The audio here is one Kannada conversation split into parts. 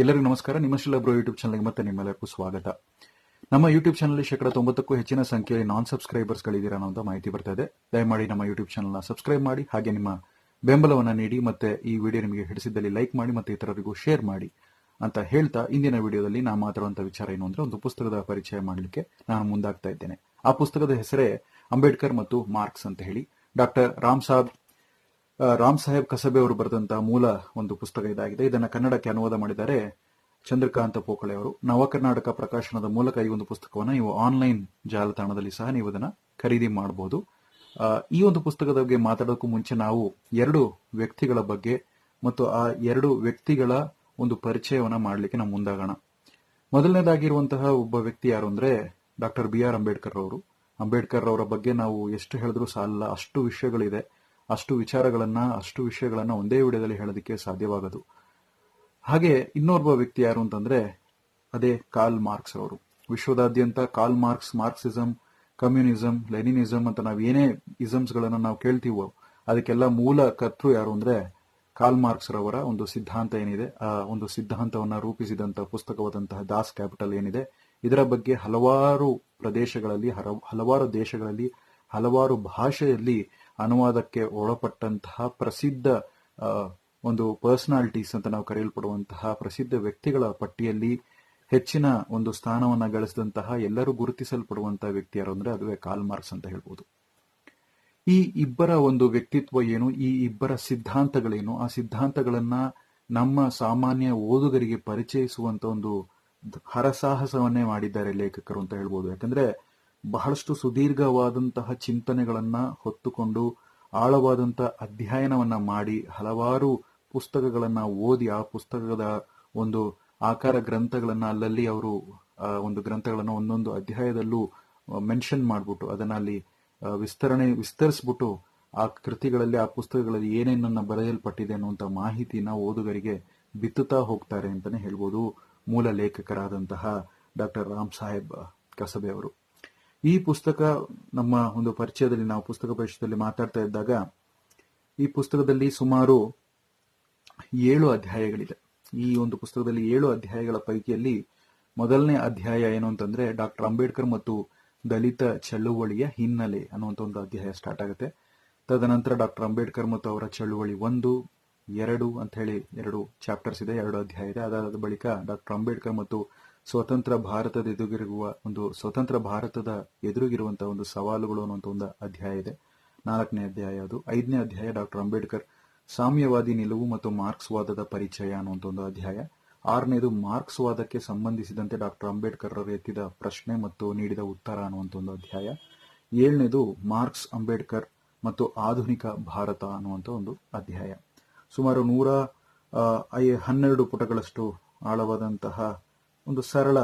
ಎಲ್ಲರಿಗೂ ನಮಸ್ಕಾರ. ನಿಮ್ಮ ಶಿಲಬ್ರೋ ಯೂಟ್ಯೂಬ್ ಚಾನಲ್ಗೆ ಮತ್ತೆ ನಿಮ್ಮೆಲ್ಲರಿಗೂ ಸ್ವಾಗತ. ನಮ್ಮ ಯೂಟ್ಯೂಬ್ ಚಾನಲ್ ಶೇಕಡ ತೊಂಬತ್ತಕ್ಕೂ ಹೆಚ್ಚಿನ ಸಂಖ್ಯೆಯಲ್ಲಿ ನಾನ್ ಸಬ್ಸ್ಕ್ರೈಬರ್ಸ್ ಗಳಿದ್ದೀರಾ ಅನ್ನೋ ಮಾಹಿತಿ ಬರ್ತಾ ಇದೆ. ದಯಮಾಡಿ ನಮ್ಮ ಯೂಟ್ಯೂಬ್ ಚಾನಲ್ನ ಸಬ್ಸ್ಕ್ರೈಬ್ ಮಾಡಿ, ಹಾಗೆ ನಿಮ್ಮ ಬೆಂಬಲವನ್ನ ನೀಡಿ ಮತ್ತೆ ಈ ವಿಡಿಯೋ ನಿಮಗೆ ಹಿಡಿಸಿದ್ದಲ್ಲಿ ಲೈಕ್ ಮಾಡಿ ಮತ್ತೆ ಇತರರಿಗೂ ಶೇರ್ ಮಾಡಿ ಅಂತ ಹೇಳ್ತಾ ಇಂದಿನ ವಿಡಿಯೋದಲ್ಲಿ ನಾನು ಮಾತಾಡುವಂತ ವಿಚಾರ ಏನು ಅಂದ್ರೆ ಒಂದು ಪುಸ್ತಕದ ಪರಿಚಯ ಮಾಡಲಿಕ್ಕೆ ನಾನು ಮುಂದಾಗ್ತಾ ಇದ್ದೇನೆ. ಆ ಪುಸ್ತಕದ ಹೆಸರೇ ಅಂಬೇಡ್ಕರ್ ಮತ್ತು ಮಾರ್ಕ್ಸ್ ಅಂತ ಹೇಳಿ. ಡಾಕ್ಟರ್ ರಾಮ್ ಸಾಬ್ ರಾಮ್ ಸಾಹೇಬ್ ಕಸಬೆ ಅವರು ಬರೆದಂತಹ ಮೂಲ ಒಂದು ಪುಸ್ತಕ ಇದಾಗಿದೆ. ಇದನ್ನ ಕನ್ನಡಕ್ಕೆ ಅನುವಾದ ಮಾಡಿದ್ದಾರೆ ಚಂದ್ರಕಾಂತ ಪೋಕಳೆ ಅವರು. ನವ ಕರ್ನಾಟಕ ಪ್ರಕಾಶನದ ಮೂಲಕ ಈ ಒಂದು ಪುಸ್ತಕವನ್ನು ನೀವು ಆನ್ಲೈನ್ ಜಾಲತಾಣದಲ್ಲಿ ಸಹ ನೀವು ಇದನ್ನ ಖರೀದಿ ಮಾಡಬಹುದು ಈ ಒಂದು ಪುಸ್ತಕದ ಬಗ್ಗೆ ಮಾತಾಡೋಕ್ಕೂ ಮುಂಚೆ ನಾವು ಎರಡು ವ್ಯಕ್ತಿಗಳ ಬಗ್ಗೆ ಮತ್ತು ಆ ಎರಡು ವ್ಯಕ್ತಿಗಳ ಒಂದು ಪರಿಚಯವನ್ನ ಮಾಡಲಿಕ್ಕೆ ನಾವು ಮುಂದಾಗೋಣ. ಮೊದಲನೇದಾಗಿರುವಂತಹ ಒಬ್ಬ ವ್ಯಕ್ತಿ ಯಾರು ಅಂದ್ರೆ ಡಾಕ್ಟರ್ ಬಿ ಆರ್ ಅಂಬೇಡ್ಕರ್ ಅವರು. ಅಂಬೇಡ್ಕರ್ ಅವರ ಬಗ್ಗೆ ನಾವು ಎಷ್ಟು ಹೇಳಿದ್ರೂ ಸಾಲಲ್ಲ, ಅಷ್ಟು ವಿಷಯಗಳಿದೆ. ಅಷ್ಟು ವಿಚಾರಗಳನ್ನ, ಅಷ್ಟು ವಿಷಯಗಳನ್ನ ಒಂದೇ ವಿಡಿಯೋದಲ್ಲಿ ಹೇಳೋದಕ್ಕೆ ಸಾಧ್ಯವಾಗದು. ಹಾಗೆ ಇನ್ನೊಬ್ಬ ವ್ಯಕ್ತಿ ಯಾರು ಅಂತಂದ್ರೆ, ಅದೇ ಕಾಲ್ ಮಾರ್ಕ್ಸ್ ಅವರು. ವಿಶ್ವದಾದ್ಯಂತ Karl Marx Marxism communism Leninism ಅಂತ ನಾವು ಏನೇ ಇಸಮ್ಸ್ ಗಳನ್ನ ನಾವು ಕೇಳ್ತೀವೋ, ಅದಕ್ಕೆಲ್ಲ ಮೂಲ ಕರ್ತೃ ಯಾರು ಅಂದ್ರೆ ಕಾಲ್ ಮಾರ್ಕ್ಸ್ ರವರ ಒಂದು ಸಿದ್ಧಾಂತ ಏನಿದೆ, ಆ ಒಂದು ಸಿದ್ಧಾಂತವನ್ನ ರೂಪಿಸಿದಂತಹ ಪುಸ್ತಕವಾದಂತಹ ದಾಸ್ ಕ್ಯಾಪಿಟಲ್ ಏನಿದೆ, ಇದರ ಬಗ್ಗೆ ಹಲವಾರು ಪ್ರದೇಶಗಳಲ್ಲಿ ಹಲವಾರು ದೇಶಗಳಲ್ಲಿ, ಹಲವಾರು ಭಾಷೆಯಲ್ಲಿ ಅನುವಾದಕ್ಕೆ ಒಳಪಟ್ಟಂತಹ ಪ್ರಸಿದ್ಧ ಒಂದು ಪರ್ಸನಾಲಿಟೀಸ್ ಅಂತ ನಾವು ಕರೆಯಲ್ಪಡುವಂತಹ ಪ್ರಸಿದ್ಧ ವ್ಯಕ್ತಿಗಳ ಪಟ್ಟಿಯಲ್ಲಿ ಹೆಚ್ಚಿನ ಒಂದು ಸ್ಥಾನವನ್ನ ಗಳಿಸಿದಂತಹ ಎಲ್ಲರೂ ಗುರುತಿಸಲ್ಪಡುವಂತಹ ವ್ಯಕ್ತಿ ಯಾರು ಅಂದ್ರೆ ಅದುವೇ ಕಾಲ್ ಮಾರ್ಕ್ಸ್ ಅಂತ ಹೇಳ್ಬೋದು. ಈ ಇಬ್ಬರ ಒಂದು ವ್ಯಕ್ತಿತ್ವ ಏನು? ಈ ಇಬ್ಬರ ಸಿದ್ಧಾಂತಗಳೇನು? ಆ ಸಿದ್ಧಾಂತಗಳನ್ನ ನಮ್ಮ ಸಾಮಾನ್ಯ ಓದುಗರಿಗೆ ಪರಿಚಯಿಸುವಂತ ಒಂದು ಹರಸಾಹಸವನ್ನೇ ಮಾಡಿದ್ದಾರೆ ಲೇಖಕರು ಅಂತ ಹೇಳ್ಬೋದು. ಯಾಕಂದ್ರೆ ಬಹಳಷ್ಟು ಸುದೀರ್ಘವಾದಂತಹ ಚಿಂತನೆಗಳನ್ನ ಹೊತ್ತುಕೊಂಡು ಆಳವಾದಂತಹ ಅಧ್ಯಯನವನ್ನ ಮಾಡಿ ಹಲವಾರು ಪುಸ್ತಕಗಳನ್ನ ಓದಿ ಆ ಪುಸ್ತಕದ ಒಂದು ಆಕಾರ ಗ್ರಂಥಗಳನ್ನ ಅಲ್ಲಲ್ಲಿ ಅವರು ಒಂದು ಗ್ರಂಥಗಳನ್ನು ಒಂದೊಂದು ಅಧ್ಯಾಯದಲ್ಲೂ ಮೆನ್ಷನ್ ಮಾಡ್ಬಿಟ್ಟು ಅದನ್ನ ಅಲ್ಲಿ ವಿಸ್ತರಣೆ ವಿಸ್ತರಿಸ್ಬಿಟ್ಟು ಆ ಕೃತಿಗಳಲ್ಲಿ, ಆ ಪುಸ್ತಕಗಳಲ್ಲಿ ಏನೇನನ್ನ ಬರೆಯಲ್ಪಟ್ಟಿದೆ ಅನ್ನುವಂಥ ಮಾಹಿತಿನ ಓದುಗರಿಗೆ ಬಿತ್ತುತ್ತಾ ಹೋಗ್ತಾರೆ ಅಂತಾನೆ ಹೇಳ್ಬೋದು ಮೂಲ ಲೇಖಕರಾದಂತಹ ಡಾಕ್ಟರ್ ರಾಮ್ ಸಾಹೇಬ್ ಕಸಬೆ ಅವರು. ಈ ಪುಸ್ತಕ ನಮ್ಮ ಒಂದು ಪರಿಚಯದಲ್ಲಿ, ನಾವು ಪುಸ್ತಕ ಪರಿಚಯದಲ್ಲಿ ಮಾತಾಡ್ತಾ ಇದ್ದಾಗ ಈ ಪುಸ್ತಕದಲ್ಲಿ ಸುಮಾರು ಏಳು ಅಧ್ಯಾಯಗಳಿದೆ. ಈ ಒಂದು ಪುಸ್ತಕದಲ್ಲಿ ಏಳು ಅಧ್ಯಾಯಗಳ ಪೈಕಿಯಲ್ಲಿ ಮೊದಲನೇ ಅಧ್ಯಾಯ ಏನು ಅಂತಂದ್ರೆ ಡಾಕ್ಟರ್ ಅಂಬೇಡ್ಕರ್ ಮತ್ತು ದಲಿತ ಚಳುವಳಿಯ ಹಿನ್ನೆಲೆ ಅನ್ನುವಂತ ಒಂದು ಅಧ್ಯಾಯ ಸ್ಟಾರ್ಟ್ ಆಗುತ್ತೆ. ತದನಂತರ ಡಾಕ್ಟರ್ ಅಂಬೇಡ್ಕರ್ ಮತ್ತು ಅವರ ಚಳುವಳಿ ಒಂದು, ಎರಡು ಅಂತ ಹೇಳಿ ಎರಡು ಚಾಪ್ಟರ್ಸ್ ಇದೆ, ಎರಡು ಅಧ್ಯಾಯ ಇದೆ. ಅದಾದ ಬಳಿಕ ಡಾಕ್ಟರ್ ಅಂಬೇಡ್ಕರ್ ಮತ್ತು ಸ್ವತಂತ್ರ ಭಾರತದ ಎದುರಿಗಿರುವ ಒಂದು ಸ್ವತಂತ್ರ ಭಾರತದ ಎದುರಿಗಿರುವಂತಹ ಒಂದು ಸವಾಲುಗಳು ಅನ್ನುವಂತ ಒಂದು ಅಧ್ಯಾಯ ಇದೆ. ನಾಲ್ಕನೇ ಅಧ್ಯಾಯ ಅದು. ಐದನೇ ಅಧ್ಯಾಯ ಡಾಕ್ಟರ್ ಅಂಬೇಡ್ಕರ್, ಸಾಮ್ಯವಾದಿ ನಿಲುವು ಮತ್ತು ಮಾರ್ಕ್ಸ್ವಾದದ ಪರಿಚಯ ಅನ್ನುವಂತ ಒಂದು ಅಧ್ಯಾಯ. ಆರನೇದು, ಮಾರ್ಕ್ಸ್ವಾದಕ್ಕೆ ಸಂಬಂಧಿಸಿದಂತೆ ಡಾಕ್ಟರ್ ಅಂಬೇಡ್ಕರ್ ಅವರು ಎತ್ತಿದ ಪ್ರಶ್ನೆ ಮತ್ತು ನೀಡಿದ ಉತ್ತರ ಅನ್ನುವಂತ ಒಂದು ಅಧ್ಯಾಯ. ಏಳನೇದು, ಮಾರ್ಕ್ಸ್, ಅಂಬೇಡ್ಕರ್ ಮತ್ತು ಆಧುನಿಕ ಭಾರತ ಅನ್ನುವಂತ ಒಂದು ಅಧ್ಯಾಯ. ಸುಮಾರು ನೂರ ಹನ್ನೆರಡು ಪುಟಗಳಷ್ಟು ಆಳವಾದಂತಹ ಒಂದು ಸರಳ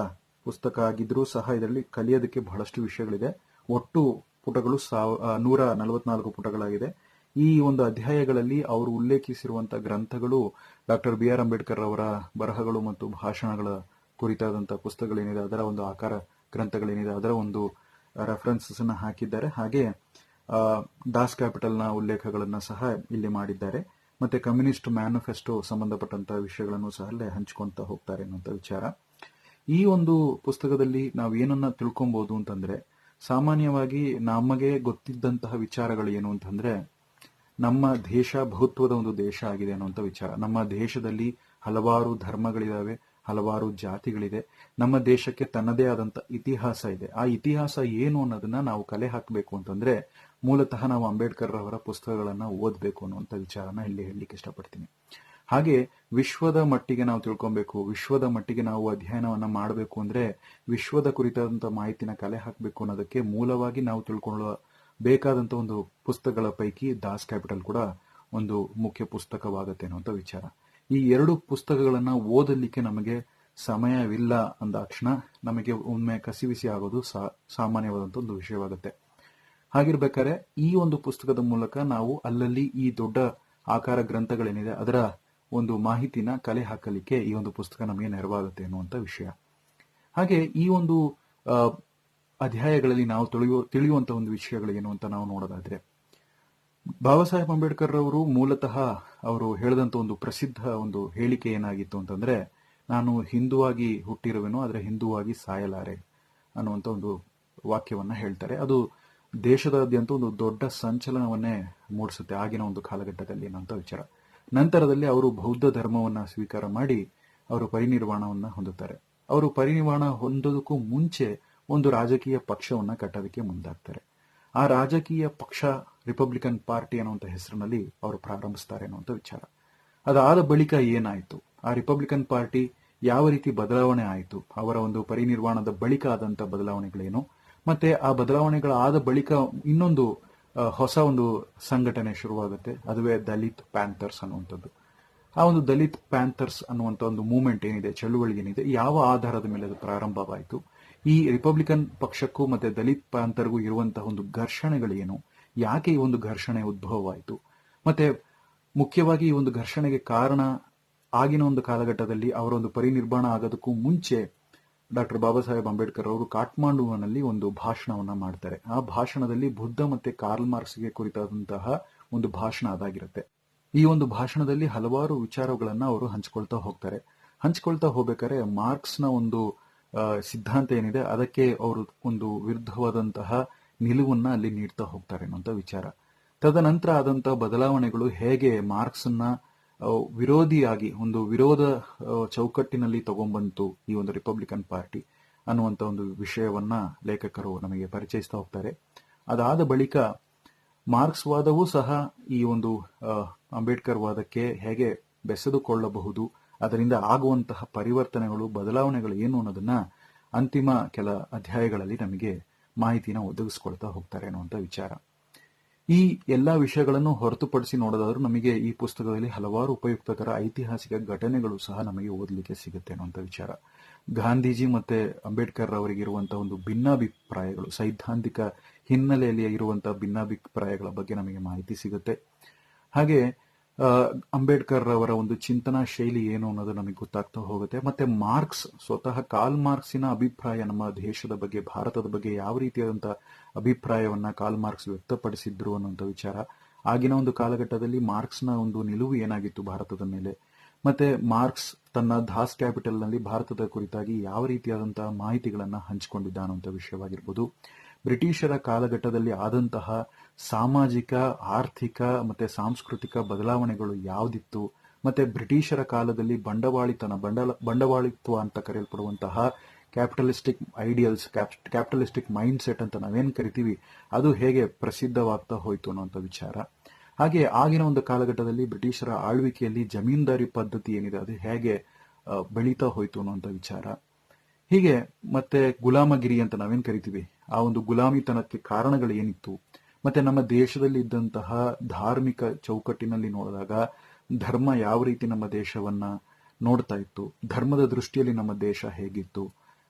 ಪುಸ್ತಕ ಆಗಿದ್ರೂ ಸಹ ಇದರಲ್ಲಿ ಕಲಿಯೋದಕ್ಕೆ ಬಹಳಷ್ಟು ವಿಷಯಗಳಿದೆ. ಒಟ್ಟು ಪುಟಗಳು ಸಾವ ನೂರ ನಲವತ್ನಾಲ್ಕು ಪುಟಗಳಾಗಿದೆ. ಈ ಒಂದು ಅಧ್ಯಾಯಗಳಲ್ಲಿ ಅವರು ಉಲ್ಲೇಖಿಸಿರುವಂತಹ ಗ್ರಂಥಗಳು ಡಾಕ್ಟರ್ ಬಿ ಆರ್ ಅಂಬೇಡ್ಕರ್ ಅವರ ಬರಹಗಳು ಮತ್ತು ಭಾಷಣಗಳ ಕುರಿತಾದಂತಹ ಪುಸ್ತಕಗಳೇನಿದೆ, ಅದರ ಒಂದು ಆಕಾರ ಗ್ರಂಥಗಳೇನಿದೆ, ಅದರ ಒಂದು ರೆಫರೆನ್ಸಸ್ ಅನ್ನು ಹಾಕಿದ್ದಾರೆ. ಹಾಗೆ ದಾಸ್ ಕ್ಯಾಪಿಟಲ್ನ ಉಲ್ಲೇಖಗಳನ್ನ ಸಹ ಇಲ್ಲಿ ಮಾಡಿದ್ದಾರೆ. ಮತ್ತೆ ಕಮ್ಯುನಿಸ್ಟ್ ಮ್ಯಾನಿಫೆಸ್ಟೋ ಸಂಬಂಧಪಟ್ಟಂತಹ ವಿಷಯಗಳನ್ನು ಸಹ ಅಲ್ಲೇ ಹಂಚ್ಕೊಂತ ಹೋಗ್ತಾರೆ ಅನ್ನುವಂಥ ವಿಚಾರ. ಈ ಒಂದು ಪುಸ್ತಕದಲ್ಲಿ ನಾವು ಏನನ್ನ ತಿಳ್ಕೊಬಹುದು ಅಂತಂದ್ರೆ, ಸಾಮಾನ್ಯವಾಗಿ ನಮಗೆ ಗೊತ್ತಿದ್ದಂತಹ ವಿಚಾರಗಳು ಏನು ಅಂತಂದ್ರೆ, ನಮ್ಮ ದೇಶ ಬಹುತ್ವದ ಒಂದು ದೇಶ ಆಗಿದೆ ಅನ್ನುವಂಥ ವಿಚಾರ. ನಮ್ಮ ದೇಶದಲ್ಲಿ ಹಲವಾರು ಧರ್ಮಗಳಿದಾವೆ, ಹಲವಾರು ಜಾತಿಗಳಿದೆ. ನಮ್ಮ ದೇಶಕ್ಕೆ ತನ್ನದೇ ಆದಂತ ಇತಿಹಾಸ ಇದೆ. ಆ ಇತಿಹಾಸ ಏನು ಅನ್ನೋದನ್ನ ನಾವು ಕಲೆ ಹಾಕಬೇಕು ಅಂತಂದ್ರೆ, ಮೂಲತಃ ನಾವು ಅಂಬೇಡ್ಕರ್ ಅವರ ಪುಸ್ತಕಗಳನ್ನ ಓದಬೇಕು ಅನ್ನುವಂಥ ವಿಚಾರನ ಇಲ್ಲಿ ಹೇಳಲಿಕ್ಕೆ ಇಷ್ಟಪಡ್ತೀನಿ. ಹಾಗೆ ವಿಶ್ವದ ಮಟ್ಟಿಗೆ ನಾವು ತಿಳ್ಕೊಬೇಕು, ವಿಶ್ವದ ಮಟ್ಟಿಗೆ ನಾವು ಅಧ್ಯಯನವನ್ನ ಮಾಡಬೇಕು ಅಂದ್ರೆ ವಿಶ್ವದ ಕುರಿತಾದಂತಹ ಮಾಹಿತಿನ ಕಲೆ ಹಾಕಬೇಕು ಅನ್ನೋದಕ್ಕೆ ಮೂಲವಾಗಿ ನಾವು ತಿಳ್ಕೊಳ್ಳುವ ಬೇಕಾದಂತ ಒಂದು ಪುಸ್ತಕಗಳ ಪೈಕಿ ದಾಸ್ ಕ್ಯಾಪಿಟಲ್ ಕೂಡ ಒಂದು ಮುಖ್ಯ ಪುಸ್ತಕವಾಗತ್ತೆ ಅನ್ನುವಂಥ ವಿಚಾರ. ಈ ಎರಡು ಪುಸ್ತಕಗಳನ್ನ ಓದಲಿಕ್ಕೆ ನಮಗೆ ಸಮಯವಿಲ್ಲ ಅಂದಾಕ್ಷಣ ನಮಗೆ ಒಮ್ಮೆ ಕಸಿವಿಸಿ ಆಗೋದು ಸಾಮಾನ್ಯವಾದಂತ ಒಂದು ವಿಷಯವಾಗುತ್ತೆ. ಹಾಗಿರ್ಬೇಕಾದ್ರೆ ಈ ಒಂದು ಪುಸ್ತಕದ ಮೂಲಕ ನಾವು ಅಲ್ಲಲ್ಲಿ ಈ ದೊಡ್ಡ ಆಕಾರ ಗ್ರಂಥಗಳೇನಿದೆ ಅದರ ಒಂದು ಮಾಹಿತಿನ ಕಲೆ ಹಾಕಲಿಕ್ಕೆ ಈ ಒಂದು ಪುಸ್ತಕ ನಮಗೆ ನೆರವಾಗುತ್ತೆ ಅನ್ನುವಂಥ ವಿಷಯ. ಹಾಗೆ ಈ ಒಂದು ಅಧ್ಯಾಯಗಳಲ್ಲಿ ನಾವು ತಿಳಿಯುವ ತಿಳಿಯುವಂಥ ಒಂದು ವಿಷಯಗಳು ಏನು ಅಂತ ನಾವು ನೋಡೋದಾದ್ರೆ ಬಾಬಾ ಸಾಹೇಬ್ ಅಂಬೇಡ್ಕರ್ ಅವರು ಮೂಲತಃ ಅವರು ಹೇಳಿದಂತ ಒಂದು ಪ್ರಸಿದ್ಧ ಒಂದು ಹೇಳಿಕೆ ಏನಾಗಿತ್ತು ಅಂತಂದ್ರೆ, ನಾನು ಹಿಂದುವಾಗಿ ಹುಟ್ಟಿರುವೆನು, ಆದರೆ ಹಿಂದುವಾಗಿ ಸಾಯಲಾರೆ ಅನ್ನುವಂಥ ಒಂದು ವಾಕ್ಯವನ್ನ ಹೇಳ್ತಾರೆ. ಅದು ದೇಶದಾದ್ಯಂತ ಒಂದು ದೊಡ್ಡ ಸಂಚಲನವನ್ನೇ ಮೂಡಿಸುತ್ತೆ ಆಗಿನ ಒಂದು ಕಾಲಘಟ್ಟದಲ್ಲಿ ಅನ್ನುವಂಥ ವಿಚಾರ. ನಂತರದಲ್ಲಿ ಅವರು ಬೌದ್ಧ ಧರ್ಮವನ್ನು ಸ್ವೀಕಾರ ಮಾಡಿ ಅವರು ಪರಿನಿರ್ವಾಣವನ್ನು ಹೊಂದುತ್ತಾರೆ. ಅವರು ಪರಿನಿರ್ವಾಣ ಹೊಂದೋದಕ್ಕೂ ಮುಂಚೆ ಒಂದು ರಾಜಕೀಯ ಪಕ್ಷವನ್ನ ಕಟ್ಟೋದಕ್ಕೆ ಮುಂದಾಗ್ತಾರೆ. ಆ ರಾಜಕೀಯ ಪಕ್ಷ ರಿಪಬ್ಲಿಕನ್ ಪಾರ್ಟಿ ಅನ್ನುವಂಥ ಹೆಸರಿನಲ್ಲಿ ಅವರು ಪ್ರಾರಂಭಿಸ್ತಾರೆ ಅನ್ನುವಂಥ ವಿಚಾರ. ಅದಾದ ಬಳಿಕ ಏನಾಯಿತು? ಆ ರಿಪಬ್ಲಿಕನ್ ಪಾರ್ಟಿ ಯಾವ ರೀತಿ ಬದಲಾವಣೆ ಆಯಿತು? ಅವರ ಒಂದು ಪರಿನಿರ್ವಾಣದ ಬಳಿಕ ಆದಂಥ ಬದಲಾವಣೆಗಳೇನು? ಮತ್ತೆ ಆ ಬದಲಾವಣೆಗಳಾದ ಬಳಿಕ ಇನ್ನೊಂದು ಹೊಸ ಒಂದು ಸಂಘಟನೆ ಶುರುವಾಗುತ್ತೆ. ಅದುವೇ ದಲಿತ್ ಪ್ಯಾಂಥರ್ಸ್ ಅನ್ನುವಂಥದ್ದು. ಆ ಒಂದು ದಲಿತ್ ಪ್ಯಾಂಥರ್ಸ್ ಅನ್ನುವಂಥ ಒಂದು ಮೂವ್ಮೆಂಟ್ ಏನಿದೆ ಚಳುವಳಿ ಏನಿದೆ ಯಾವ ಆಧಾರದ ಮೇಲೆ ಅದು ಪ್ರಾರಂಭವಾಯಿತು? ಈ ರಿಪಬ್ಲಿಕನ್ ಪಕ್ಷಕ್ಕೂ ಮತ್ತೆ ದಲಿತ್ ಪ್ಯಾಂಥರ್ಗೂ ಇರುವಂತಹ ಒಂದು ಘರ್ಷಣೆಗಳೇನು? ಯಾಕೆ ಈ ಒಂದು ಘರ್ಷಣೆ ಉದ್ಭವವಾಯಿತು? ಮತ್ತೆ ಮುಖ್ಯವಾಗಿ ಈ ಒಂದು ಘರ್ಷಣೆಗೆ ಕಾರಣ ಆಗಿನ ಒಂದು ಕಾಲಘಟ್ಟದಲ್ಲಿ ಅವರೊಂದು ಪರಿನಿರ್ಮಾಣ ಆಗೋದಕ್ಕೂ ಮುಂಚೆ ಡಾಕ್ಟರ್ ಬಾಬಾ ಸಾಹೇಬ್ ಅಂಬೇಡ್ಕರ್ ಅವರು ಕಾಠ್ಮಾಂಡುವಿನಲ್ಲಿ ಒಂದು ಭಾಷಣವನ್ನ ಮಾಡ್ತಾರೆ. ಆ ಭಾಷಣದಲ್ಲಿ ಬುದ್ಧ ಮತ್ತೆ ಕಾರ್ಲ್ ಮಾರ್ಕ್ಸ್ಗೆ ಕುರಿತಾದಂತಹ ಒಂದು ಭಾಷಣ ಅದಾಗಿರುತ್ತೆ. ಈ ಒಂದು ಭಾಷಣದಲ್ಲಿ ಹಲವಾರು ವಿಚಾರಗಳನ್ನ ಅವರು ಹಂಚ್ಕೊಳ್ತಾ ಹೋಗ್ತಾರೆ. ಹಂಚ್ಕೊಳ್ತಾ ಹೋಗ್ಬೇಕಾದ್ರೆ ಮಾರ್ಕ್ಸ್ನ ಒಂದು ಸಿದ್ಧಾಂತ ಏನಿದೆ ಅದಕ್ಕೆ ಅವರು ಒಂದು ವಿರುದ್ಧವಾದಂತಹ ನಿಲುವನ್ನ ಅಲ್ಲಿ ನೀಡ್ತಾ ಹೋಗ್ತಾರೆ ಅನ್ನುವಂಥ ವಿಚಾರ. ತದನಂತರ ಆದಂತಹ ಬದಲಾವಣೆಗಳು ಹೇಗೆ ಮಾರ್ಕ್ಸ್ ಆ, ವಿರೋಧಿಯಾಗಿ, ಒಂದು ವಿರೋಧ ಚೌಕಟ್ಟಿನಲ್ಲಿ ತಗೊಂಡ್ಬಂತು ಈ ಒಂದು ರಿಪಬ್ಲಿಕನ್ ಪಾರ್ಟಿ ಅನ್ನುವಂಥ ಒಂದು ವಿಷಯವನ್ನ ಲೇಖಕರು ನಮಗೆ ಪರಿಚಯಿಸ್ತಾ ಹೋಗ್ತಾರೆ. ಅದಾದ ಬಳಿಕ ಮಾರ್ಕ್ಸ್ ವಾದವೂ ಸಹ ಈ ಒಂದು ಅಂಬೇಡ್ಕರ್ ವಾದಕ್ಕೆ ಹೇಗೆ ಬೆಸೆದುಕೊಳ್ಳಬಹುದು, ಅದರಿಂದ ಆಗುವಂತಹ ಪರಿವರ್ತನೆಗಳು, ಬದಲಾವಣೆಗಳು ಏನು ಅನ್ನೋದನ್ನ ಅಂತಿಮ ಕೆಲ ಅಧ್ಯಾಯಗಳಲ್ಲಿ ನಮಗೆ ಮಾಹಿತಿನ ಒದಗಿಸ್ಕೊಳ್ತಾ ಹೋಗ್ತಾರೆ ಅನ್ನುವಂಥ ವಿಚಾರ. ಈ ಎಲ್ಲ ವಿಷಯಗಳನ್ನು ಹೊರತುಪಡಿಸಿ ನೋಡೋದಾದ್ರೂ ನಮಗೆ ಈ ಪುಸ್ತಕದಲ್ಲಿ ಹಲವಾರು ಉಪಯುಕ್ತಕರ ಐತಿಹಾಸಿಕ ಘಟನೆಗಳು ಸಹ ನಮಗೆ ಓದಲಿಕ್ಕೆ ಸಿಗುತ್ತೆ ಅನ್ನುವಂಥ ವಿಚಾರ. ಗಾಂಧೀಜಿ ಮತ್ತೆ ಅಂಬೇಡ್ಕರ್ ಅವರಿಗೆ ಇರುವಂತಹ ಒಂದು ಭಿನ್ನಾಭಿಪ್ರಾಯಗಳು, ಸೈದ್ಧಾಂತಿಕ ಹಿನ್ನೆಲೆಯಲ್ಲಿ ಇರುವಂತಹ ಭಿನ್ನಾಭಿಪ್ರಾಯಗಳ ಬಗ್ಗೆ ನಮಗೆ ಮಾಹಿತಿ ಸಿಗುತ್ತೆ. ಹಾಗೆ ಅಂಬೇಡ್ಕರ್ ಅವರ ಒಂದು ಚಿಂತನಾ ಶೈಲಿ ಏನು ಅನ್ನೋದು ನಮಗೆ ಗೊತ್ತಾಗ್ತಾ ಹೋಗುತ್ತೆ. ಮತ್ತೆ ಮಾರ್ಕ್ಸ್, ಸ್ವತಃ ಕಾಲ್ ಮಾರ್ಕ್ಸಿನ ಅಭಿಪ್ರಾಯ ನಮ್ಮ ದೇಶದ ಬಗ್ಗೆ, ಭಾರತದ ಬಗ್ಗೆ ಯಾವ ರೀತಿಯಾದಂತಹ ಅಭಿಪ್ರಾಯವನ್ನ ಕಾಲ್ ಮಾರ್ಕ್ಸ್ ವ್ಯಕ್ತಪಡಿಸಿದ್ರು ಅನ್ನುವಂಥ ವಿಚಾರ. ಆಗಿನ ಒಂದು ಕಾಲಘಟ್ಟದಲ್ಲಿ ಮಾರ್ಕ್ಸ್ನ ಒಂದು ನಿಲುವು ಏನಾಗಿತ್ತು ಭಾರತದ ಮೇಲೆ? ಮತ್ತೆ ಮಾರ್ಕ್ಸ್ ತನ್ನ ದಾಸ್ ಕ್ಯಾಪಿಟಲ್ನಲ್ಲಿ ಭಾರತದ ಕುರಿತಾಗಿ ಯಾವ ರೀತಿಯಾದಂತಹ ಮಾಹಿತಿಗಳನ್ನು ಹಂಚಿಕೊಂಡಿದ್ದ ಅನ್ನುವಂಥ ವಿಷಯವಾಗಿರ್ಬೋದು. ಬ್ರಿಟಿಷರ ಕಾಲಘಟ್ಟದಲ್ಲಿ ಆದಂತಹ ಸಾಮಾಜಿಕ, ಆರ್ಥಿಕ ಮತ್ತೆ ಸಾಂಸ್ಕೃತಿಕ ಬದಲಾವಣೆಗಳು ಯಾವುದಿತ್ತು? ಮತ್ತೆ ಬ್ರಿಟಿಷರ ಕಾಲದಲ್ಲಿ ಬಂಡವಾಳಿತನ, ಬಂಡಲ, ಬಂಡವಾಳಿತ್ವ ಅಂತ ಕರೆಯಲ್ಪಡುವಂತಹ capitalistic ideals capitalistic mind set ಅಂತ ನಾವೇನು ಕರಿತೀವಿ? ಅದು ಹೇಗೆ ಪ್ರಸಿದ್ಧವಾಗ್ತಾ ಹೋಯ್ತು ಅನ್ನೋಂಥ ವಿಚಾರ. ಹಾಗೆ ಆಗಿನ ಒಂದು ಕಾಲಘಟ್ಟದಲ್ಲಿ ಬ್ರಿಟಿಷರ ಆಳ್ವಿಕೆಯಲ್ಲಿ ಜಮೀನ್ದಾರಿ ಪದ್ಧತಿ ಏನಿದೆ, ಅದು ಹೇಗೆ ಬೆಳೀತಾ ಹೋಯ್ತು ಅನ್ನೋಂಥ ವಿಚಾರ. ಹೀಗೆ ಮತ್ತೆ ಗುಲಾಮಗಿರಿ ಅಂತ ನಾವೇನ್ ಕರಿತೀವಿ? ಆ ಒಂದು ಗುಲಾಮಿತನಕ್ಕೆ ಕಾರಣಗಳು ಏನಿತ್ತು ಮತ್ತೆ ನಮ್ಮ ದೇಶದಲ್ಲಿ ಇದ್ದಂತಹ ಧಾರ್ಮಿಕ ಚೌಕಟ್ಟಿನಲ್ಲಿ ನೋಡಿದಾಗ ಧರ್ಮ ಯಾವ ರೀತಿ ನಮ್ಮ ದೇಶವನ್ನ ನೋಡ್ತಾ ಇತ್ತು? ಧರ್ಮದ ದೃಷ್ಟಿಯಲ್ಲಿ ನಮ್ಮ ದೇಶ ಹೇಗಿತ್ತು?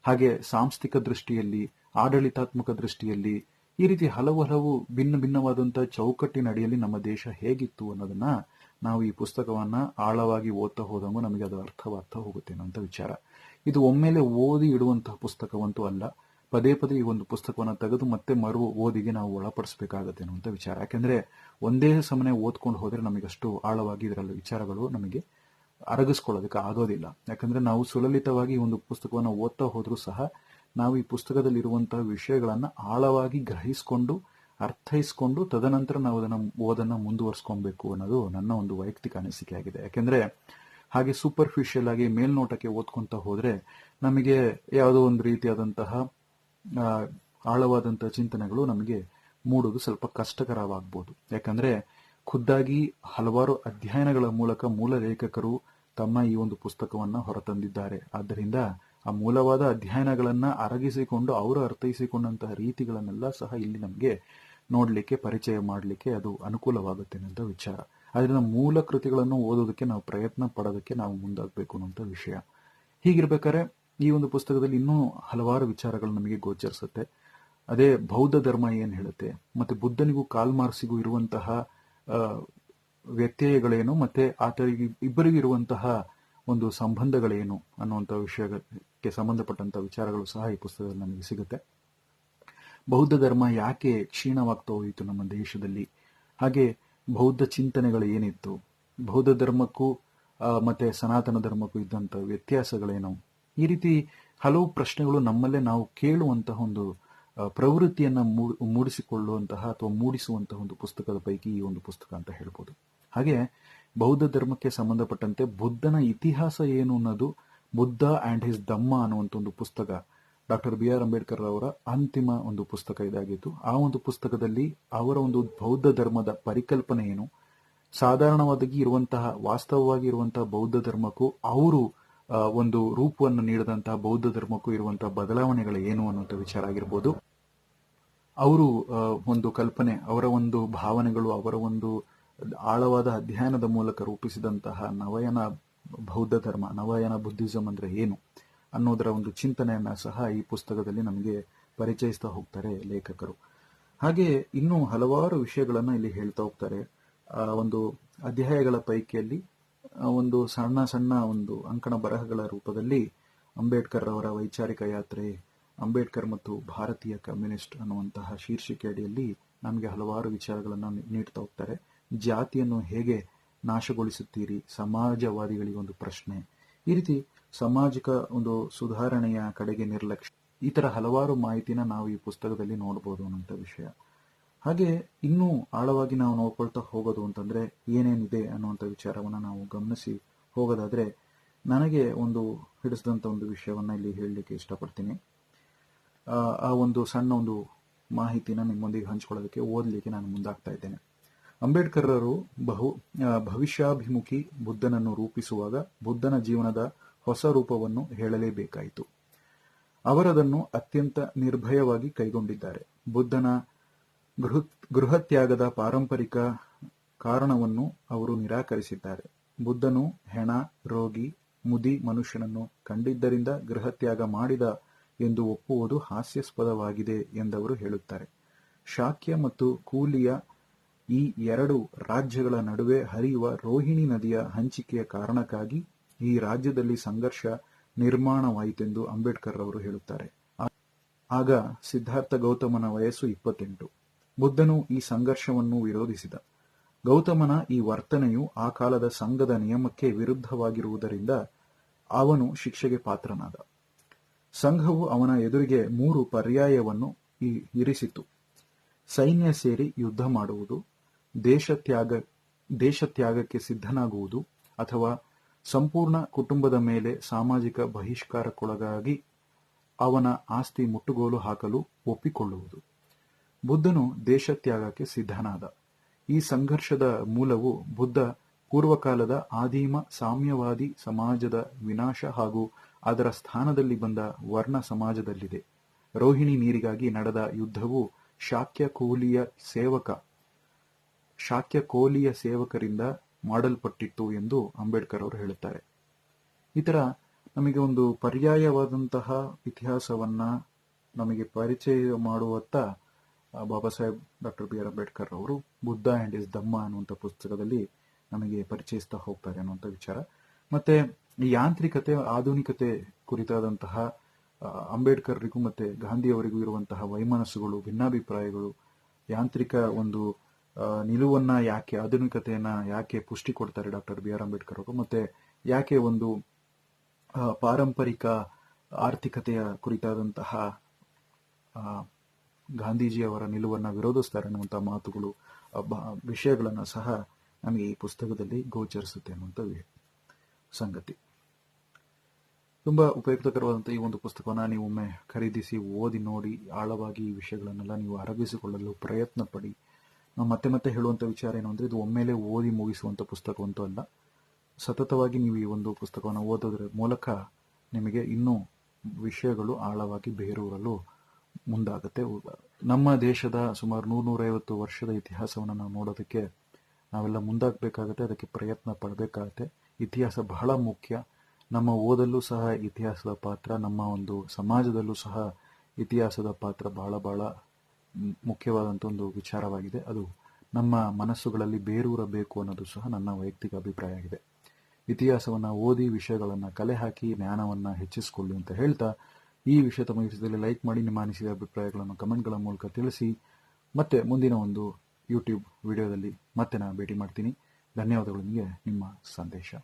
ಹಾಗೆ ಸಾಂಸ್ಥಿಕ ದೃಷ್ಟಿಯಲ್ಲಿ, ಆಡಳಿತಾತ್ಮಕ ದೃಷ್ಟಿಯಲ್ಲಿ ಈ ರೀತಿ ಹಲವು ಹಲವು ಭಿನ್ನ ಭಿನ್ನವಾದಂತಹ ಚೌಕಟ್ಟಿನ ಅಡಿಯಲ್ಲಿ ನಮ್ಮ ದೇಶ ಹೇಗಿತ್ತು ಅನ್ನೋದನ್ನ ನಾವು ಈ ಪುಸ್ತಕವನ್ನ ಆಳವಾಗಿ ಓದ್ತಾ ಹೋದಂಗೂ ನಮಗೆ ಅದು ಅರ್ಥವಾಗ್ತಾ ಹೋಗುತ್ತೆ ಅನ್ನೋಂಥ ವಿಚಾರ. ಇದು ಒಮ್ಮೆಲೆ ಓದಿ ಇಡುವಂತಹ ಪುಸ್ತಕವಂತೂ ಅಲ್ಲ. ಪದೇ ಪದೇ ಈ ಒಂದು ಪುಸ್ತಕವನ್ನು ತೆಗೆದು ಮತ್ತೆ ಮರು ಓದಿಗೆ ನಾವು ಒಳಪಡಿಸಬೇಕಾಗತ್ತೆ ಅನ್ನುವಂಥ ವಿಚಾರ. ಯಾಕೆಂದ್ರೆ ಒಂದೇ ಸಮನೆ ಓದ್ಕೊಂಡು ಹೋದರೆ ನಮಗಷ್ಟು ಆಳವಾಗಿ ಇದರಲ್ಲಿ ವಿಚಾರಗಳು ನಮಗೆ ಅರಗಿಸ್ಕೊಳ್ಳೋದಕ್ಕೆ ಆಗೋದಿಲ್ಲ. ಯಾಕಂದರೆ ನಾವು ಸುಲಲಿತವಾಗಿ ಒಂದು ಪುಸ್ತಕವನ್ನು ಓದ್ತಾ ಹೋದರೂ ಸಹ ನಾವು ಈ ಪುಸ್ತಕದಲ್ಲಿರುವಂತಹ ವಿಷಯಗಳನ್ನು ಆಳವಾಗಿ ಗ್ರಹಿಸಿಕೊಂಡು, ಅರ್ಥೈಸ್ಕೊಂಡು ತದನಂತರ ನಾವು ಅದನ್ನು ಓದನ್ನು ಮುಂದುವರಿಸ್ಕೊಬೇಕು ಅನ್ನೋದು ನನ್ನ ಒಂದು ವೈಯಕ್ತಿಕ ಅನಿಸಿಕೆ ಆಗಿದೆ. ಯಾಕೆಂದ್ರೆ ಹಾಗೆ ಸೂಪರ್ಫಿಷಿಯಲ್ ಆಗಿ ಮೇಲ್ನೋಟಕ್ಕೆ ಓದ್ಕೊಂತ ಹೋದ್ರೆ ನಮಗೆ ಯಾವುದೋ ಒಂದು ರೀತಿಯಾದಂತಹ ಆಳವಾದಂತಹ ಚಿಂತನೆಗಳು ನಮಗೆ ಮೂಡೋದು ಸ್ವಲ್ಪ ಕಷ್ಟಕರವಾಗಬಹುದು ಯಾಕಂದ್ರೆ ಖುದ್ದಾಗಿ ಹಲವಾರು ಅಧ್ಯಯನಗಳ ಮೂಲಕ ಮೂಲ ಲೇಖಕರು ತಮ್ಮ ಈ ಒಂದು ಪುಸ್ತಕವನ್ನ ಹೊರತಂದಿದ್ದಾರೆ. ಆದ್ದರಿಂದ ಆ ಮೂಲವಾದ ಅಧ್ಯಯನಗಳನ್ನ ಅರಗಿಸಿಕೊಂಡು ಅವರು ಅರ್ಥೈಸಿಕೊಂಡಂತಹ ರೀತಿಗಳನ್ನೆಲ್ಲ ಸಹ ಇಲ್ಲಿ ನಮಗೆ ನೋಡಲಿಕ್ಕೆ, ಪರಿಚಯ ಮಾಡಲಿಕ್ಕೆ ಅದು ಅನುಕೂಲವಾಗುತ್ತೆ ಅನ್ನೋ ವಿಚಾರ. ಅದರಿಂದ ಮೂಲ ಕೃತಿಗಳನ್ನು ಓದೋದಕ್ಕೆ ನಾವು ಪ್ರಯತ್ನ ಪಡೋದಕ್ಕೆ ನಾವು ಮುಂದಾಗಬೇಕು ಅನ್ನೋಂಥ ವಿಷಯ. ಹೀಗಿರ್ಬೇಕಾದ್ರೆ ಈ ಒಂದು ಪುಸ್ತಕದಲ್ಲಿ ಇನ್ನೂ ಹಲವಾರು ವಿಚಾರಗಳು ನಮಗೆ ಗೋಚರಿಸುತ್ತೆ. ಅದೇ ಬೌದ್ಧ ಧರ್ಮ ಏನು ಹೇಳುತ್ತೆ? ಮತ್ತೆ ಬುದ್ಧನಿಗೂ ಕಾಲ್ಮಾರ್ಸಿಗೂ ಇರುವಂತಹ ವ್ಯತ್ಯಯಗಳೇನು? ಮತ್ತೆ ಆತರಿಗೆ ಇಬ್ಬರಿಗೂ ಇರುವಂತಹ ಒಂದು ಸಂಬಂಧಗಳೇನು ಅನ್ನುವಂಥ ವಿಷಯಕ್ಕೆ ಸಂಬಂಧಪಟ್ಟಂತ ವಿಚಾರಗಳು ಸಹ ಈ ಪುಸ್ತಕದಲ್ಲಿ ನಮಗೆ ಸಿಗುತ್ತೆ. ಬೌದ್ಧ ಧರ್ಮ ಯಾಕೆ ಕ್ಷೀಣವಾಗ್ತಾ ಹೋಯಿತು ನಮ್ಮ ದೇಶದಲ್ಲಿ? ಹಾಗೆ ಬೌದ್ಧ ಚಿಂತನೆಗಳು ಏನಿತ್ತು? ಬೌದ್ಧ ಧರ್ಮಕ್ಕೂ ಮತ್ತು ಸನಾತನ ಧರ್ಮಕ್ಕೂ ಇದ್ದಂಥ ವ್ಯತ್ಯಾಸಗಳೇನು? ಈ ರೀತಿ ಹಲವು ಪ್ರಶ್ನೆಗಳು ನಮ್ಮಲ್ಲೇ ನಾವು ಕೇಳುವಂತಹ ಒಂದು ಪ್ರವೃತ್ತಿಯನ್ನು ಮೂಡಿಸಿಕೊಳ್ಳುವಂತಹ ಅಥವಾ ಮೂಡಿಸುವಂತಹ ಒಂದು ಪುಸ್ತಕದ ಪೈಕಿ ಈ ಒಂದು ಪುಸ್ತಕ ಅಂತ ಹೇಳ್ಬೋದು. ಹಾಗೆ ಬೌದ್ಧ ಧರ್ಮಕ್ಕೆ ಸಂಬಂಧಪಟ್ಟಂತೆ ಬುದ್ಧನ ಇತಿಹಾಸ ಏನು ಅನ್ನೋದು ಬುದ್ಧ ಆ್ಯಂಡ್ ಹಿಸ್ ಧಮ್ಮ ಅನ್ನುವಂಥ ಒಂದು ಪುಸ್ತಕ ಡಾಕ್ಟರ್ ಬಿ ಆರ್ ಅಂಬೇಡ್ಕರ್ ಅವರ ಅಂತಿಮ ಒಂದು ಪುಸ್ತಕ ಇದಾಗಿತ್ತು. ಆ ಒಂದು ಪುಸ್ತಕದಲ್ಲಿ ಅವರ ಒಂದು ಬೌದ್ಧ ಧರ್ಮದ ಪರಿಕಲ್ಪನೆ ಏನು? ಸಾಧಾರಣವಾಗಿ ಇರುವಂತಹ, ವಾಸ್ತವವಾಗಿ ಇರುವಂತಹ ಬೌದ್ಧ ಧರ್ಮಕ್ಕೂ ಅವರು ಒಂದು ರೂಪವನ್ನು ನೀಡಿದಂತಹ ಬೌದ್ಧ ಧರ್ಮಕ್ಕೂ ಇರುವಂತಹ ಬದಲಾವಣೆಗಳು ಏನು ಅನ್ನುವಂಥ ವಿಚಾರ ಆಗಿರ್ಬೋದು. ಅವರು ಒಂದು ಕಲ್ಪನೆ, ಅವರ ಒಂದು ಭಾವನೆಗಳು, ಅವರ ಒಂದು ಆಳವಾದ ಅಧ್ಯಯನದ ಮೂಲಕ ರೂಪಿಸಿದಂತಹ ನವಯನ ಬೌದ್ಧ ಧರ್ಮ, ನವಯನ ಬುದ್ಧಿಸಂ ಅಂದ್ರೆ ಏನು? ಅನ್ನೋದರ ಒಂದು ಚಿಂತನೆಯನ್ನ ಸಹ ಈ ಪುಸ್ತಕದಲ್ಲಿ ನಮಗೆ ಪರಿಚಯಿಸ್ತಾ ಹೋಗ್ತಾರೆ ಲೇಖಕರು. ಹಾಗೆ ಇನ್ನೂ ಹಲವಾರು ವಿಷಯಗಳನ್ನು ಇಲ್ಲಿ ಹೇಳ್ತಾ ಹೋಗ್ತಾರೆ. ಒಂದು ಅಧ್ಯಾಯಗಳ ಪೈಕಿಯಲ್ಲಿ ಒಂದು ಸಣ್ಣ ಸಣ್ಣ ಒಂದು ಅಂಕಣ ಬರಹಗಳ ರೂಪದಲ್ಲಿ ಅಂಬೇಡ್ಕರ್ ಅವರ ವೈಚಾರಿಕ ಯಾತ್ರೆ, ಅಂಬೇಡ್ಕರ್ ಮತ್ತು ಭಾರತೀಯ ಕಮ್ಯುನಿಸ್ಟ್ ಅನ್ನುವಂತಹ ಶೀರ್ಷಿಕೆ ಅಡಿಯಲ್ಲಿ ನಮಗೆ ಹಲವಾರು ವಿಚಾರಗಳನ್ನು ನೀಡ್ತಾ ಹೋಗ್ತಾರೆ. ಜಾತಿಯನ್ನು ಹೇಗೆ ನಾಶಗೊಳಿಸುತ್ತೀರಿ? ಸಮಾಜವಾದಿಗಳಿಗೆ ಒಂದು ಪ್ರಶ್ನೆ. ಈ ರೀತಿ ಸಾಮಾಜಿಕ ಒಂದು ಸುಧಾರಣೆಯ ಕಡೆಗೆ ನಿರ್ಲಕ್ಷ್ಯ ಈ ತರ ಹಲವಾರು ಮಾಹಿತಿನ ನಾವು ಈ ಪುಸ್ತಕದಲ್ಲಿ ನೋಡಬಹುದು ಅನ್ನೋಂಥ ವಿಷಯ. ಹಾಗೆ ಇನ್ನೂ ಆಳವಾಗಿ ನಾವು ನೋಡ್ಕೊಳ್ತಾ ಹೋಗೋದು ಅಂತಂದ್ರೆ ಏನೇನಿದೆ ಅನ್ನುವಂಥ ವಿಚಾರವನ್ನ ನಾವು ಗಮನಿಸಿ ಹೋಗೋದಾದ್ರೆ ನನಗೆ ಒಂದು ಹಿಡಿಸಿದಂತ ಒಂದು ವಿಷಯವನ್ನ ಇಲ್ಲಿ ಹೇಳಲಿಕ್ಕೆ ಇಷ್ಟಪಡ್ತೀನಿ. ಆ, ಒಂದು ಸಣ್ಣ ಒಂದು ಮಾಹಿತಿನ ನಿಮ್ಮೊಂದಿಗೆ ಹಂಚ್ಕೊಳ್ಳೋದಕ್ಕೆ ಓದಲಿಕ್ಕೆ ನಾನು ಮುಂದಾಗ್ತಾ ಇದ್ದೇನೆ. ಅಂಬೇಡ್ಕರ್ ಅವರು ಬಹು ಭವಿಷ್ಯಾಭಿಮುಖಿ ಬುದ್ಧನನ್ನು ರೂಪಿಸುವಾಗ ಬುದ್ಧನ ಜೀವನದ ಹೊಸ ರೂಪವನ್ನು ಹೇಳಲೇಬೇಕಾಯಿತು. ಅವರದನ್ನು ಅತ್ಯಂತ ನಿರ್ಭಯವಾಗಿ ಕೈಗೊಂಡಿದ್ದಾರೆ. ಬುದ್ಧನ ಗೃಹ ಗೃಹತ್ಯಾಗದ ಪಾರಂಪರಿಕ ಕಾರಣವನ್ನು ಅವರು ನಿರಾಕರಿಸಿದ್ದಾರೆ. ಬುದ್ಧನು ಹೆಣ, ರೋಗಿ, ಮುದಿ ಮನುಷ್ಯನನ್ನು ಕಂಡಿದ್ದರಿಂದ ಗೃಹತ್ಯಾಗ ಮಾಡಿದ ಎಂದು ಒಪ್ಪುವುದು ಹಾಸ್ಯಾಸ್ಪದವಾಗಿದೆ ಎಂದವರು ಹೇಳುತ್ತಾರೆ. ಶಾಕ್ಯ ಮತ್ತು ಕೂಲಿಯ ಈ ಎರಡು ರಾಜ್ಯಗಳ ನಡುವೆ ಹರಿಯುವ ರೋಹಿಣಿ ನದಿಯ ಹಂಚಿಕೆಯ ಕಾರಣಕ್ಕಾಗಿ ಈ ರಾಜ್ಯದಲ್ಲಿ ಸಂಘರ್ಷ ನಿರ್ಮಾಣವಾಯಿತೆಂದು ಅಂಬೇಡ್ಕರ್ ಅವರು ಹೇಳುತ್ತಾರೆ. ಆಗ ಸಿದ್ಧಾರ್ಥ ಗೌತಮನ ವಯಸ್ಸು ಇಪ್ಪತ್ತೆಂಟು. ಬುದ್ಧನು ಈ ಸಂಘರ್ಷವನ್ನು ವಿರೋಧಿಸಿದ. ಗೌತಮನ ಈ ವರ್ತನೆಯು ಆ ಕಾಲದ ಸಂಘದ ನಿಯಮಕ್ಕೆ ವಿರುದ್ಧವಾಗಿರುವುದರಿಂದ ಅವನು ಶಿಕ್ಷೆಗೆ ಪಾತ್ರನಾದ. ಸಂಘವು ಅವನ ಎದುರಿಗೆ ಮೂರು ಪರ್ಯಾಯವನ್ನು ಇರಿಸಿತು. ಸೈನ್ಯ ಸೇರಿ ಯುದ್ಧ ಮಾಡುವುದು, ದೇಶತ್ಯಾಗ, ದೇಶತ್ಯಾಗಕ್ಕೆ ಸಿದ್ಧನಾಗುವುದು ಅಥವಾ ಸಂಪೂರ್ಣ ಕುಟುಂಬದ ಮೇಲೆ ಸಾಮಾಜಿಕ ಬಹಿಷ್ಕಾರಕ್ಕೊಳಗಾಗಿ ಅವನ ಆಸ್ತಿ ಮುಟ್ಟುಗೋಲು ಹಾಕಲು ಒಪ್ಪಿಕೊಳ್ಳುವುದು. ಬುದ್ಧನು ದೇಶತ್ಯಾಗಕ್ಕೆ ಸಿದ್ಧನಾದ. ಈ ಸಂಘರ್ಷದ ಮೂಲವು ಬುದ್ಧ ಪೂರ್ವಕಾಲದ ಆದಿಮ ಸಾಮ್ಯವಾದಿ ಸಮಾಜದ ವಿನಾಶ ಹಾಗೂ ಅದರ ಸ್ಥಾನದಲ್ಲಿ ಬಂದ ವರ್ಣ ಸಮಾಜದಲ್ಲಿದೆ. ರೋಹಿಣಿ ನೀರಿಗಾಗಿ ನಡೆದ ಯುದ್ಧವು ಶಾಕ್ಯ ಕೋಲಿಯ ಸೇವಕ ಶಾಕ್ಯ ಕೋಲಿಯ ಸೇವಕರಿಂದ ಮಾಡಲ್ಪಟ್ಟಿತ್ತು ಎಂದು ಅಂಬೇಡ್ಕರ್ ಅವರು ಹೇಳುತ್ತಾರೆ. ಈ ತರ ನಮಗೆ ಒಂದು ಪರ್ಯಾಯವಾದಂತಹ ಇತಿಹಾಸವನ್ನ ನಮಗೆ ಪರಿಚಯ ಮಾಡುವತ್ತ Baba Saheb doctor B R Ambedkar ಅವರು ಬುದ್ಧ ಅಂಡ್ ಇಸ್ ದಮ್ಮ ಅನ್ನುವಂಥ ಪುಸ್ತಕದಲ್ಲಿ ನಮಗೆ ಪರಿಚಯಿಸ್ತಾ ಹೋಗ್ತಾರೆ ಅನ್ನುವಂಥ ವಿಚಾರ. ಮತ್ತೆ ಯಾಂತ್ರಿಕತೆ, ಆಧುನಿಕತೆ ಕುರಿತಾದಂತಹ ಅಂಬೇಡ್ಕರ್ರಿಗೂ ಮತ್ತೆ ಗಾಂಧಿಯವರಿಗೂ ಇರುವಂತಹ ವೈಮನಸ್ಸುಗಳು, ಭಿನ್ನಾಭಿಪ್ರಾಯಗಳು, ಯಾಂತ್ರಿಕ ಒಂದು ನಿಲುವನ್ನ ಯಾಕೆ ಆಧುನಿಕತೆಯನ್ನ ಯಾಕೆ ಪುಷ್ಟಿ ಕೊಡ್ತಾರೆ ಡಾಕ್ಟರ್ ಬಿ ಆರ್ ಅಂಬೇಡ್ಕರ್ ಅವರು? ಮತ್ತೆ ಯಾಕೆ ಒಂದು ಪಾರಂಪರಿಕ ಆರ್ಥಿಕತೆಯ ಕುರಿತಾದಂತಹ ಆ, ಗಾಂಧೀಜಿಯವರ ನಿಲುವನ್ನ ವಿರೋಧಿಸ್ತಾರೆ ಅನ್ನುವಂಥ ಮಾತುಗಳು ವಿಷಯಗಳನ್ನ ಸಹ ನಮಗೆ ಈ ಪುಸ್ತಕದಲ್ಲಿ ಗೋಚರಿಸುತ್ತೆ ಅನ್ನುವಂಥ ಸಂಗತಿ. ತುಂಬಾ ಉಪಯುಕ್ತಕರವಾದಂಥ ಈ ಒಂದು ಪುಸ್ತಕವನ್ನ ನೀವು ಖರೀದಿಸಿ ಓದಿ ನೋಡಿ ಆಳವಾಗಿ ಈ ವಿಷಯಗಳನ್ನೆಲ್ಲ ನೀವು ಅರಗಿಸಿಕೊಳ್ಳಲು ಪ್ರಯತ್ನ ಪಡಿ. ನಾವು ಮತ್ತೆ ಮತ್ತೆ ಹೇಳುವಂಥ ವಿಚಾರ ಏನು ಅಂದರೆ ಇದು ಒಮ್ಮೆಲೆ ಓದಿ ಮುಗಿಸುವಂಥ ಪುಸ್ತಕವಂತೂ ಅಲ್ಲ. ಸತತವಾಗಿ ನೀವು ಈ ಒಂದು ಪುಸ್ತಕವನ್ನು ಓದೋದ್ರ ಮೂಲಕ ನಿಮಗೆ ಇನ್ನೂ ವಿಷಯಗಳು ಆಳವಾಗಿ ಬೇರೂರಲು ಮುಂದಾಗುತ್ತೆ. ನಮ್ಮ ದೇಶದ ಸುಮಾರು ನೂರ ನೂರೈವತ್ತು ವರ್ಷದ ಇತಿಹಾಸವನ್ನು ನಾವು ನೋಡೋದಕ್ಕೆ ನಾವೆಲ್ಲ ಮುಂದಾಗಬೇಕಾಗತ್ತೆ, ಅದಕ್ಕೆ ಪ್ರಯತ್ನ ಪಡಬೇಕಾಗತ್ತೆ. ಇತಿಹಾಸ ಬಹಳ ಮುಖ್ಯ. ನಮ್ಮ ಓದಲ್ಲೂ ಸಹ ಇತಿಹಾಸದ ಪಾತ್ರ, ನಮ್ಮ ಒಂದು ಸಮಾಜದಲ್ಲೂ ಸಹ ಇತಿಹಾಸದ ಪಾತ್ರ ಬಹಳ ಬಹಳ ಮುಖ್ಯವಾದಂಥ ಒಂದು ವಿಚಾರವಾಗಿದೆ. ಅದು ನಮ್ಮ ಮನಸ್ಸುಗಳಲ್ಲಿ ಬೇರೂರಬೇಕು ಅನ್ನೋದು ಸಹ ನನ್ನ ವೈಯಕ್ತಿಕ ಅಭಿಪ್ರಾಯ ಆಗಿದೆ. ಇತಿಹಾಸವನ್ನು ಓದಿ, ವಿಷಯಗಳನ್ನು ಕಲೆ ಹಾಕಿ, ಜ್ಞಾನವನ್ನು ಹೆಚ್ಚಿಸಿಕೊಳ್ಳಿ ಅಂತ ಹೇಳ್ತಾ, ಈ ವಿಷಯ ತಮ್ಮ ವಿಷಯದಲ್ಲಿ ಲೈಕ್ ಮಾಡಿ, ನಿಮ್ಮ ಅನಿಸಿದ ಅಭಿಪ್ರಾಯಗಳನ್ನು ಕಮೆಂಟ್ಗಳ ಮೂಲಕ ತಿಳಿಸಿ. ಮತ್ತೆ ಮುಂದಿನ ಒಂದು ಯೂಟ್ಯೂಬ್ ವಿಡಿಯೋದಲ್ಲಿ ಮತ್ತೆ ನಾನು ಭೇಟಿ ಮಾಡ್ತೀನಿ. ಧನ್ಯವಾದಗಳು ನಿಮ್ಮ ಸಂದೇಶ.